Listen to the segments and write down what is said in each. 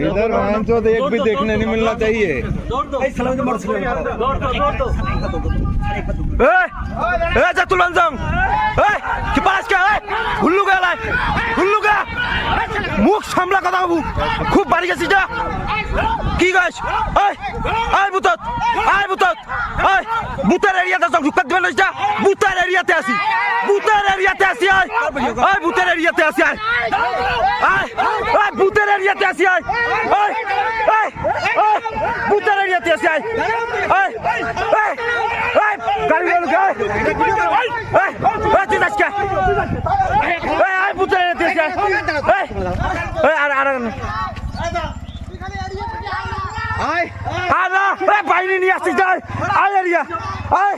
इधर बहन चोद एक भी देखने नहीं मिलना चाहिए এ যা তুলন যাও এ কি পাস কে এ হুল্লু গেলাই হুল্লু গে মুখ সামলা কথা বাবু খুব বাড়ি গেছিস যা কি গাছ এই আয় বুতত আয় বুতত এই বুতের এরিয়াতে যাও ঢুকাত দিবেন যা বুতের এরিয়াতে আসি বুতের এরিয়াতে আসি আয় আয় বুতের এরিয়াতে আসি আয় আয় আয় বুতের এরিয়াতে আসি আয় আয় আয় আয় বুতের এরিয়াতে আসি আয় আয় আয় আয় গাড়ি গাড়ি গাড়ি এই এই এই তুই আজকে এই আয় বুতের এরিয়াতে আসি আয় আর আর আয় বাইরে নিয়ে আসিস যাই। আয় এরিয়া। আয়।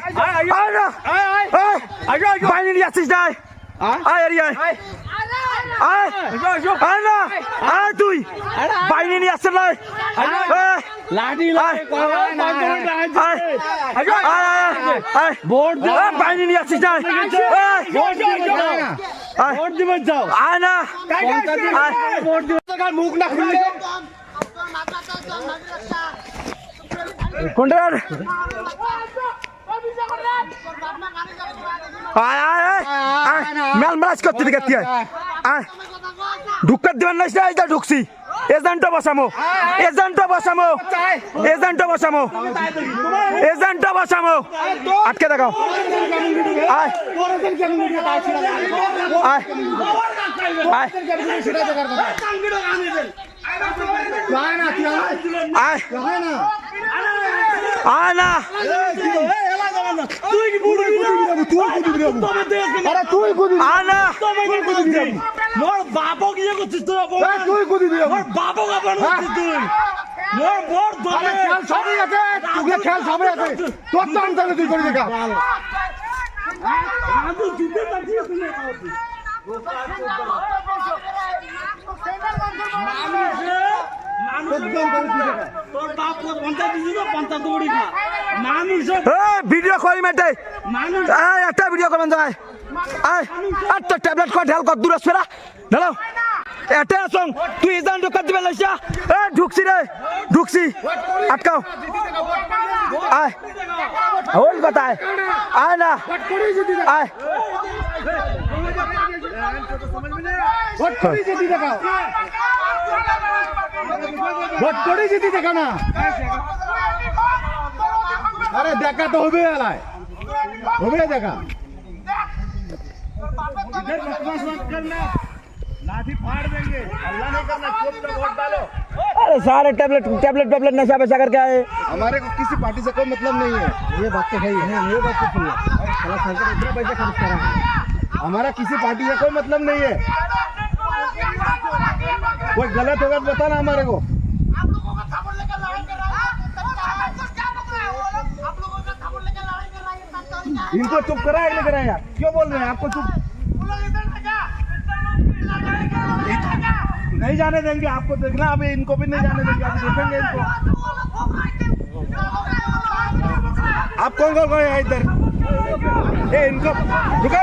আয় না। আয় নিয়ে আসিস যাই। আয়। এরিয়া। আয়। আয়। না। আয় তুই। বাইরে নিয়ে আসছে না লাঠি ভোট বাইরে নিয়ে আসিস যাই। ভোট দিবেন যাও। আয়। না। ভোট দিবেন মুখ না খুললে। কোনটা? আয় আয় আয় মেল মেলাজ করতে দিকে আয় ঢুকার দিবেন না যা ঢুকছি। এজেন্টটা বসামো। এজেন্টটা বসামো। এজেন্টটা বসামো। এজেন্টটা বসামো। আটকে দেখাও। আয় আয় আয় আয়। আয়। না আয় না মোর বাপ গিয়ে করছিস তুই তুই কুদি দিবি মোর বাপ গাবন করছিস তুই। মোর মোর দলে সবই আছে তোকে খেয়াল সবই আছে। তোর তুই করে দেখা আমি তুই বাপ পঞ্চায়েত ভিডিও করি মেটে মানুষ আয় একটা ভিডিও করবেন যাই আয়। আর তো ট্যাবলেট কর ঢেল কর দূর আসবে ঢেলো। এটা আসং তুই ইজান ঢুকার দিবে লাইসা। এ ঢুকছি রে ঢুকছি। আটকাও। আয়। ওই কথা আয়। না। আয়। ভোট করে যেতে দেখাও। ভোট করে যেতে দেখা না আরে দেখা তো হবে এলায় হবে দেখা लाठी फाड़ देंगे अल्लाह नहीं करना चुप तो वोट डालो अरे सारे टैबलेट टैबलेट टैबलेट नशा पैसा करके आए हमारे को किसी पार्टी से कोई मतलब नहीं है ये बात तो है ही है ये बात तो सुनिए साला सरकार इतना पैसा खर्च कर रहा है हमारा किसी पार्टी से कोई मतलब नहीं है कोई गलत होगा तो बताना हमारे को आप लोगों का थापड़ लेकर लड़ाई कर रहा है सरकार क्या कर रहा है वो लोग आप लोगों का थापड़ लेकर लड़ाई कर रहा है सरकार क्या है इनको चुप कराया लेकर आया क्यों बोल रहे हैं आपको चुप वो लोग इधर से क्या लड़ाई कर रहा है नहीं जाने देंगे आपको देखना अभी इनको भी नहीं जाने देंगे अभी देखेंगे इनको आप कौन कौन गए हैं इधर ए इनको रुको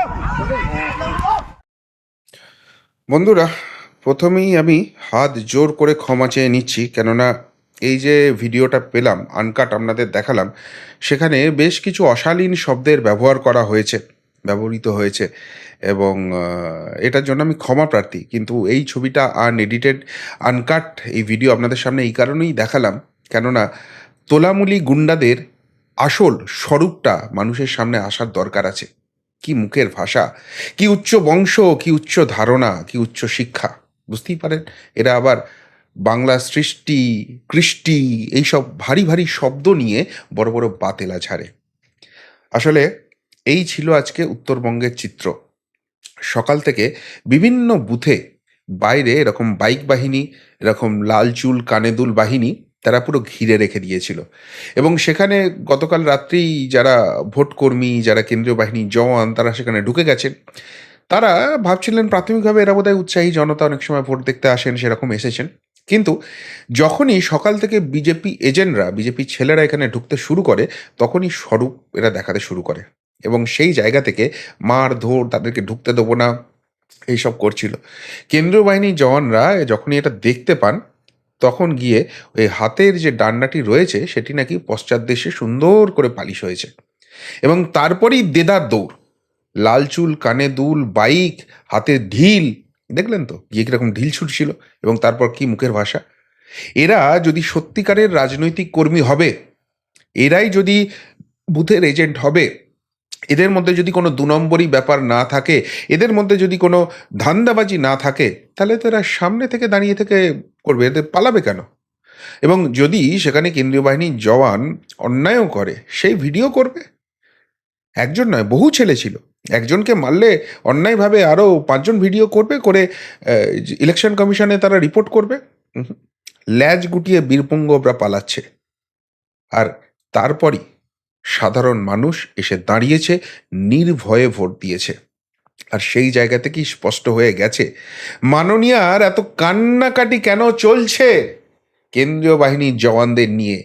বন্ধুরা প্রথমেই আমি হাত জোর করে ক্ষমা চেয়ে নিচ্ছি, কেননা এই যে ভিডিওটা পেলাম আনকাট আপনাদের দেখালাম, সেখানে বেশ কিছু অশালীন শব্দের ব্যবহার করা হয়েছে, ব্যবহৃত হয়েছে, এবং এটার জন্য আমি ক্ষমা প্রার্থী। কিন্তু এই ছবিটা আনএডিটেড আনকাট এই ভিডিও আপনাদের সামনে এই কারণেই দেখালাম, কেননা তোলামুলি গুন্ডাদের আসল স্বরূপটা মানুষের সামনে আসার দরকার আছে। কি মুখের ভাষা, কি উচ্চ বংশ, কি উচ্চ ধারণা, কি উচ্চ শিক্ষা। বুঝতেই পারেন? এরা আবার বাংলা সৃষ্টি, কৃষ্টি এইসব ভারী ভারী শব্দ নিয়ে বড় বড় বাতেলা ছাড়ে আসলে এই ছিল আজকে উত্তরবঙ্গের চিত্র। সকাল থেকে বিভিন্ন বুথে বাইরে এরকম বাইক বাহিনী, এরকম লাল চুল কানেদুল বাহিনী, তারা পুরো ঘিরে রেখে দিয়েছিল। এবং সেখানে গতকাল রাত্রেই যারা ভোটকর্মী, যারা কেন্দ্রীয় বাহিনী জওয়ান, তারা সেখানে ঢুকে গেছেন তারা ভাবছিলেন প্রাথমিকভাবে এরা বোধহয় উৎসাহী জনতা অনেক সময় ভোট দেখতে আসেন সেরকম এসেছেন। কিন্তু যখনই সকাল থেকে বিজেপি এজেন্টরা, বিজেপি ছেলেরা এখানে ঢুকতে শুরু করে, তখনই স্বরূপ এরা দেখাতে শুরু করে। এবং সেই জায়গা থেকে মার, ধর, তাদেরকে ঢুকতে দেবো না, এইসব করছিল। কেন্দ্রীয় বাহিনীর জওয়ানরা যখনই এটা দেখতে পান, তখন গিয়ে ওই হাতের যে ডান্ডাটি রয়েছে, সেটি নাকি পশ্চাৎ দেশে সুন্দর করে পালিশ হয়েছে। এবং তারপরেই দেদার দৌড়। লাল চুল, কানে দুল, বাইক, হাতে ঢিল। দেখলেন তো? গিয়ে কীরকম ঢিল ছুটছিল এবং তারপর কি মুখের ভাষা? এরা যদি সত্যিকারের রাজনৈতিক কর্মী হবে, এরাই যদি বুথের এজেন্ট হবে, এদের মধ্যে যদি কোনো দু নম্বরই ব্যাপার না থাকে, এদের মধ্যে যদি কোনো ধান্দাবাজি না থাকে, তাহলে তো এরা সামনে থেকে দাঁড়িয়ে থেকে করবে, এদের পালাবে কেন? এবং যদি সেখানে কেন্দ্রীয় বাহিনীর জওয়ান অন্যায়ও করে, সেই ভিডিও করবে? একজন নয়, বহু ছেলে ছিল। একজনকে মারলে অন্যায়ভাবে আরও পাঁচজন ভিডিও করবে, করে ইলেকশন কমিশনে তারা রিপোর্ট করবে। ল্যাজ গুটিয়ে বীরপুঙ্গবরা পালাচ্ছে। আর তারপরই সাধারণ মানুষ এসে দাঁড়িয়েছে, নির্ভয়ে ভোট দিয়েছে। আর সেই জায়গা থেকেই স্পষ্ট হয়ে গেছে? মাননীয়ার এত কান্নাকাটি কেন চলছে? কেন্দ্রীয় বাহিনীর জওয়ানদের নিয়ে।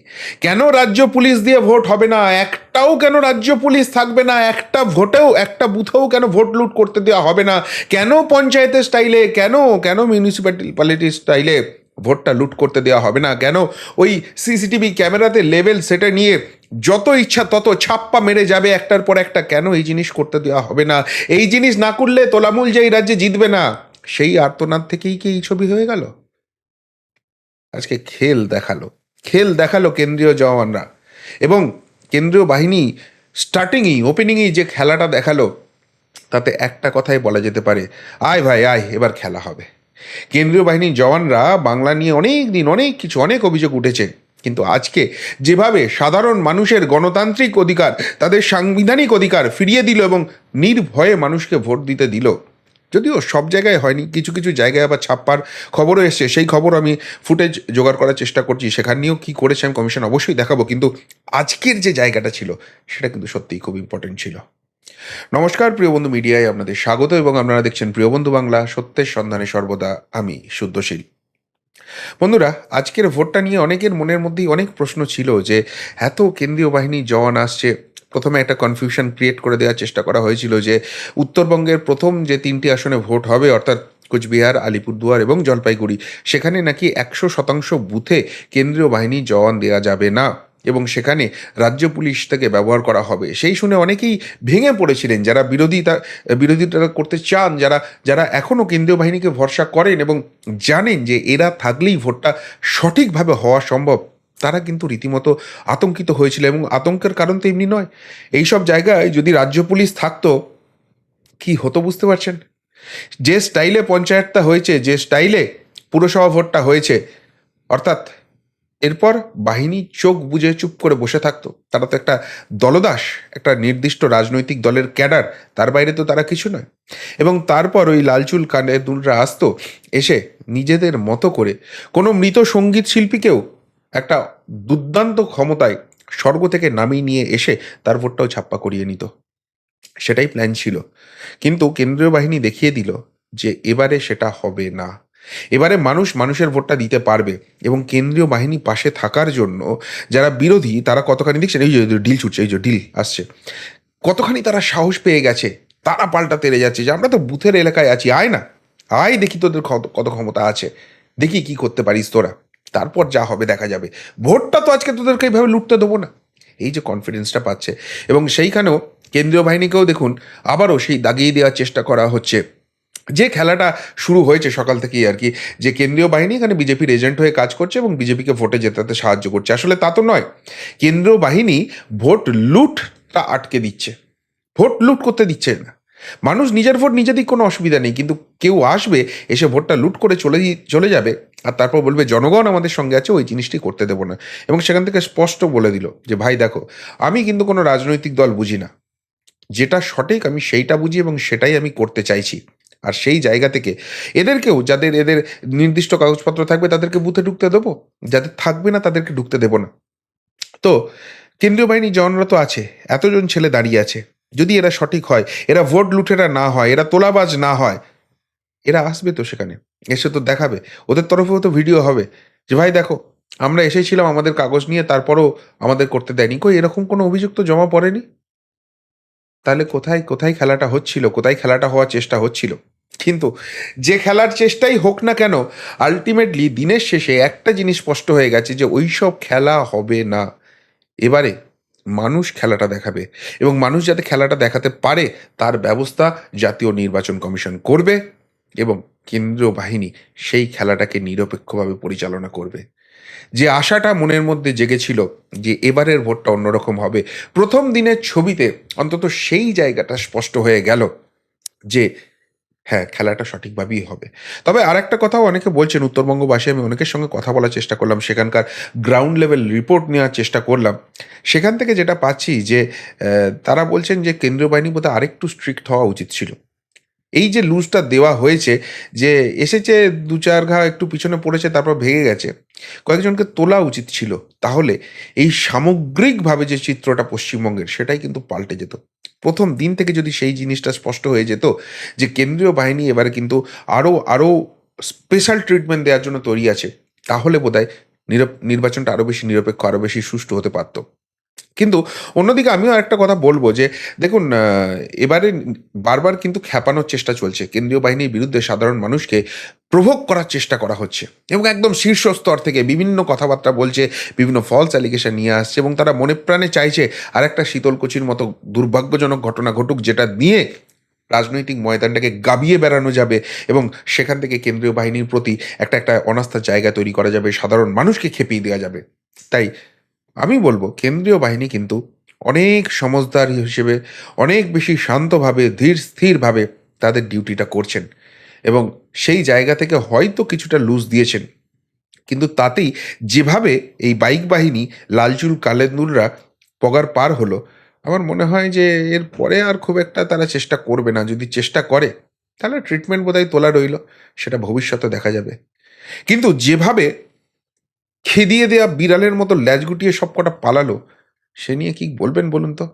কেন রাজ্য পুলিশ দিয়ে ভোট হবে না? একটাও কেন রাজ্য পুলিশ থাকবে না? একটা ভোটেও, একটা বুথেও কেন ভোট লুট করতে দেওয়া হবে না? কেন পঞ্চায়েতের স্টাইলে কেন কেন মিউনিসিপ্যালিটি স্টাইলে ভোটটা লুট করতে দেওয়া হবে না? কেন ওই সিসিটিভি ক্যামেরাতে লেভেল সেটা নিয়ে যত ইচ্ছা তত ছাপ্পা মেরে যাবে একটার পর একটা, কেন এই জিনিস করতে দেওয়া হবে না? এই জিনিস না করলে তোলামূল যে এই রাজ্যে জিতবে না, সেই আর্তনাদ থেকেই কি এই ছবি হয়ে গেল? আজকে খেল দেখাল। খেল দেখাল কেন্দ্রীয় জওয়ানরা। এবং কেন্দ্রীয় বাহিনী স্টার্টিংয়েই, ওপেনিংয়েই যে খেলাটা দেখাল, তাতে একটা কথাই বলা যেতে পারে, আয় ভাই, আয়, এবার খেলা হবে। কেন্দ্রীয় বাহিনীর জওয়ানরা বাংলা নিয়ে অনেক দিন অনেক কিছু, অনেক অভিযোগ উঠেছে। কিন্তু আজকে যেভাবে সাধারণ মানুষের গণতান্ত্রিক অধিকার, তাদের সাংবিধানিক অধিকার ফিরিয়ে দিল এবং নির্ভয়ে মানুষকে ভোট দিতে দিল যদিও সব জায়গায় হয়নি, কিছু কিছু জায়গায় আবার ছাপ্পার খবরও এসছে, সেই খবর আমি ফুটেজ জোগাড় করার চেষ্টা করছি, সেখানেও কী করেছে আমি কমিশন অবশ্যই দেখাবো, কিন্তু আজকের যে জায়গাটা ছিল, সেটা কিন্তু সত্যিই খুব ইম্পর্টেন্ট ছিল। নমস্কার প্রিয় বন্ধু মিডিয়ায়, আপনাদের স্বাগত এবং আপনারা দেখছেন প্রিয় বন্ধু বাংলা, সত্যের সন্ধানে সর্বদা আমি, শুদ্ধশীল। বন্ধুরা, আজকের ভোটটা নিয়ে অনেকের মনের মধ্যেই অনেক প্রশ্ন ছিল যে, এত কেন্দ্রীয় বাহিনীর জওয়ান আসছে প্রথমে একটা কনফিউশন ক্রিয়েট করে দেওয়ার চেষ্টা করা হয়েছিল যে উত্তরবঙ্গের প্রথম যে তিনটি আসনে ভোট হবে, অর্থাৎ কোচবিহার, আলিপুরদুয়ার এবং জলপাইগুড়ি, সেখানে নাকি একশো শতাংশ বুথে কেন্দ্রীয় বাহিনী জওয়ান দেওয়া যাবে না এবং সেখানে রাজ্য পুলিশ থেকে ব্যবহার করা হবে। সেই শুনে অনেকেই ভেঙে পড়েছিলেন, যারা বিরোধিতা বিরোধিতা করতে চান, যারা যারা এখনও কেন্দ্রীয় বাহিনীকে ভরসা করেন এবং জানেন যে এরা থাকলেই ভোটটা সঠিকভাবে হওয়া সম্ভব। তারা কিন্তু রীতিমতো আতঙ্কিত হয়েছিল এবং আতঙ্কের কারণ তো এমনি নয়। এইসব জায়গায় যদি রাজ্য পুলিশ থাকতো, কি হতো বুঝতে পারছেন? যে স্টাইলে পঞ্চায়েতটা হয়েছে, যে স্টাইলে পুরসভা ভোটটা হয়েছে, অর্থাৎ এরপর বাহিনী চোখ বুজে চুপ করে বসে থাকতো। তারা তো একটা দলদাস, একটা নির্দিষ্ট রাজনৈতিক দলের ক্যাডার, তার বাইরে তো তারা কিছু নয়। এবং তারপর ওই লালচুল কানে দুলরা আসতো, এসে নিজেদের মতো করে কোনো মৃত সংগীত শিল্পীকেও একটা দুর্দান্ত ক্ষমতায় স্বর্গ থেকে নামিয়ে নিয়ে এসে তার ভোটটাও ছাপ্পা করিয়ে নিত। সেটাই প্ল্যান ছিল। কিন্তু কেন্দ্রীয় বাহিনী দেখিয়ে দিল যে এবারে সেটা হবে না। এবারে মানুষ মানুষের ভোটটা দিতে পারবে এবং কেন্দ্রীয় বাহিনী পাশে থাকার জন্য যারা বিরোধী তারা কতখানি দেখছেন? এই যে ডিল ছুটছে, এই যে ডিল আসছে। কতখানি তারা সাহস পেয়ে গেছে? তারা পাল্টা তেরে যাচ্ছে যে আমরা তো বুথের এলাকায় আছি, আয় না। আয় দেখি তোদের কত কত ক্ষমতা আছে। দেখি কি করতে পারিস তোরা। তারপর যা হবে দেখা যাবে। ভোটটা তো আজকে তোদেরকে এইভাবে লুটতে দেবো না। এই যে কনফিডেন্সটা পাচ্ছে। এবং সেইখানেও কেন্দ্রীয় বাহিনীকেও দেখুন, আবারও সেই দাগিয়ে দেওয়ার চেষ্টা করা হচ্ছে। যে খেলাটা শুরু হয়েছে সকাল থেকেই আর কি, যে কেন্দ্রীয় বাহিনী এখানে বিজেপির এজেন্ট হয়ে কাজ করছে এবং বিজেপিকে ভোটে জেতাতে সাহায্য করছে। আসলে তা তো নয়। কেন্দ্রীয় বাহিনী ভোট লুটটা আটকে দিচ্ছে। ভোট লুট করতে দিচ্ছে না। মানুষ নিজের ভোট নিজে কোনো অসুবিধা নেই, কিন্তু কেউ আসবে, এসে ভোটটা লুট করে চলে চলে যাবে, আর তারপর বলবে, জনগণ আমাদের সঙ্গে আছে, ওই জিনিসটি করতে দেবো না। এবং সেখান থেকে স্পষ্ট বলে দিল যে, ভাই, দেখো, আমি কিন্তু কোনো রাজনৈতিক দল বুঝি না। যেটা সঠিক আমি সেইটা বুঝি এবং সেটাই আমি করতে চাইছি। আর সেই জায়গা থেকে এদেরকেও, যাদের এদের নির্দিষ্ট কাগজপত্র থাকবে, তাদেরকে বুথে ঢুকতে দেবো। যাদের থাকবে না, তাদেরকে ঢুকতে দেবো না। তো কেন্দ্রীয় বাহিনীর জওয়ানরা তো আছে, এতজন ছেলে দাঁড়িয়ে আছে। যদি এরা সঠিক হয়, এরা ভোট লুটেরা না হয়, এরা তোলাবাজ না হয়, এরা আসবে তো সেখানে, এসে তো দেখাবে, ওদের তরফেও তো ভিডিও হবে, যে ভাই দেখো, আমরা এসেছিলাম আমাদের কাগজ নিয়ে, তারপরও আমাদের করতে দেয়নি, কই এরকম কোনো অভিযোগ তো জমা পড়েনি? তাহলে কোথায় কোথায় খেলাটা হচ্ছিল, কোথায় খেলাটা হওয়ার চেষ্টা হচ্ছিল? কিন্তু যে খেলার চেষ্টাই হোক না কেন আলটিমেটলি দিনের শেষে একটা জিনিস স্পষ্ট হয়ে গেছে যে ওই সব খেলা হবে না। এবারে মানুষ খেলাটা দেখাবে এবং মানুষ যাতে খেলাটা দেখাতে পারে, তার ব্যবস্থা জাতীয় নির্বাচন কমিশন করবে এবং কেন্দ্রীয় বাহিনী সেই খেলাটাকে নিরপেক্ষভাবে পরিচালনা করবে। যে আশাটা মনের মধ্যে জেগেছিল যে এবারের ভোটটা অন্যরকম হবে, প্রথম দিনের ছবিতে অন্তত সেই জায়গাটা স্পষ্ট হয়ে গেল যে হ্যাঁ খেলাটা সঠিকভাবেই হবে। তবে আর একটা কথাও অনেকে বলছেন, উত্তরবঙ্গবাসী, আমি অনেকের সঙ্গে কথা বলার চেষ্টা করলাম, সেখানকার গ্রাউন্ড লেভেল রিপোর্ট নেওয়ার চেষ্টা করলাম। সেখান থেকে যেটা পাচ্ছি যে তারা বলছেন যে, কেন্দ্রীয় বাহিনী বোধহয় আরেকটু স্ট্রিক্ট হওয়া উচিত ছিল। এই যে লুজটা দেওয়া হয়েছে যে, এসেছে দু চার ঘা একটু পিছনে পড়েছে, তারপর ভেঙে গেছে, কয়েকজনকে তোলা উচিত ছিল। তাহলে এই সামগ্রিকভাবে যে চিত্রটা পশ্চিমবঙ্গের, সেটাই কিন্তু পাল্টে যেত। প্রথম দিন থেকে যদি সেই জিনিসটা স্পষ্ট হয়ে যেত যে কেন্দ্রীয় বাহিনী এবার কিন্তু আরও আরও স্পেশাল ট্রিটমেন্ট দেওয়ার জন্য তৈরি আছে, তাহলে বোধহয় নিরপ- নির্বাচনটা আরও বেশি নিরপেক্ষ আরও বেশি সুষ্ঠু হতে পারত। কিন্তু অন্যদিকে আমিও একটা কথা বলব যে, দেখুন এবারে বারবার কিন্তু খ্যাপানোর চেষ্টা চলছে। কেন্দ্রীয় বাহিনীর বিরুদ্ধে সাধারণ মানুষকে প্রভোগ করার চেষ্টা করা হচ্ছে এবং একদম শীর্ষ স্তর থেকে বিভিন্ন কথাবার্তা বলছে, বিভিন্ন ফলস অ্যালিগেশন নিয়ে আসছে এবং তারা মনে প্রাণে চাইছে আর একটা শীতলকুচির মতো দুর্ভাগ্যজনক ঘটনা ঘটুক যেটা নিয়ে রাজনৈতিক ময়দানটাকে গাবিয়ে বেড়ানো যাবে এবং সেখান থেকে কেন্দ্রীয় বাহিনীর প্রতি একটা একটা অনাস্থার জায়গা তৈরি করা যাবে, সাধারণ মানুষকে খেপিয়ে দেওয়া যাবে। তাই আমি বলব কেন্দ্রীয় বাহিনী কিন্তু অনেক সমজদার হিসেবে অনেক বেশি শান্তভাবে, ধীর, স্থিরভাবে তাদের ডিউটিটা করছেন এবং সেই জায়গা থেকে হয়তো কিছুটা লুজ দিয়েছেন। কিন্তু তাতেই যেভাবে এই বাইক বাহিনী লালচুল কালেন্দুলরা পগার পার হলো, আমার মনে হয় যে এর পরে আর খুব একটা তারা চেষ্টা করবে না। যদি চেষ্টা করে, তাহলে ট্রিটমেন্ট বোধহয় তোলা রইল, সেটা ভবিষ্যতে দেখা যাবে। কিন্তু যেভাবে খেদিয়ে দেওয়া বিড়ালের মতো ল্যাজ গুটিয়ে সব কটা পালালো। সে নিয়ে কি বলবেন বলুন তো?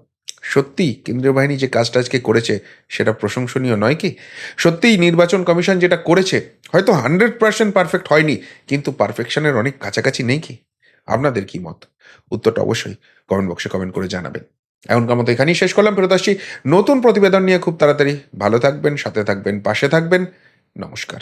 সত্যি কেন্দ্রীয় বাহিনী যে কাজটা আজকে করেছে সেটা প্রশংসনীয় নয় কি? সত্যিই নির্বাচন কমিশন যেটা করেছে, হয়তো হান্ড্রেড পার্সেন্ট পারফেক্ট হয়নি, কিন্তু পারফেকশনের অনেক কাছাকাছি নেই কি? আপনাদের কি মত? উত্তরটা অবশ্যই কমেন্ট বক্সে কমেন্ট করে জানাবেন। এখনকার মতো এখানেই শেষ করলাম, ফেরত আসছি নতুন প্রতিবেদন নিয়ে খুব তাড়াতাড়ি। ভালো থাকবেন, সাথে থাকবেন, পাশে থাকবেন। নমস্কার।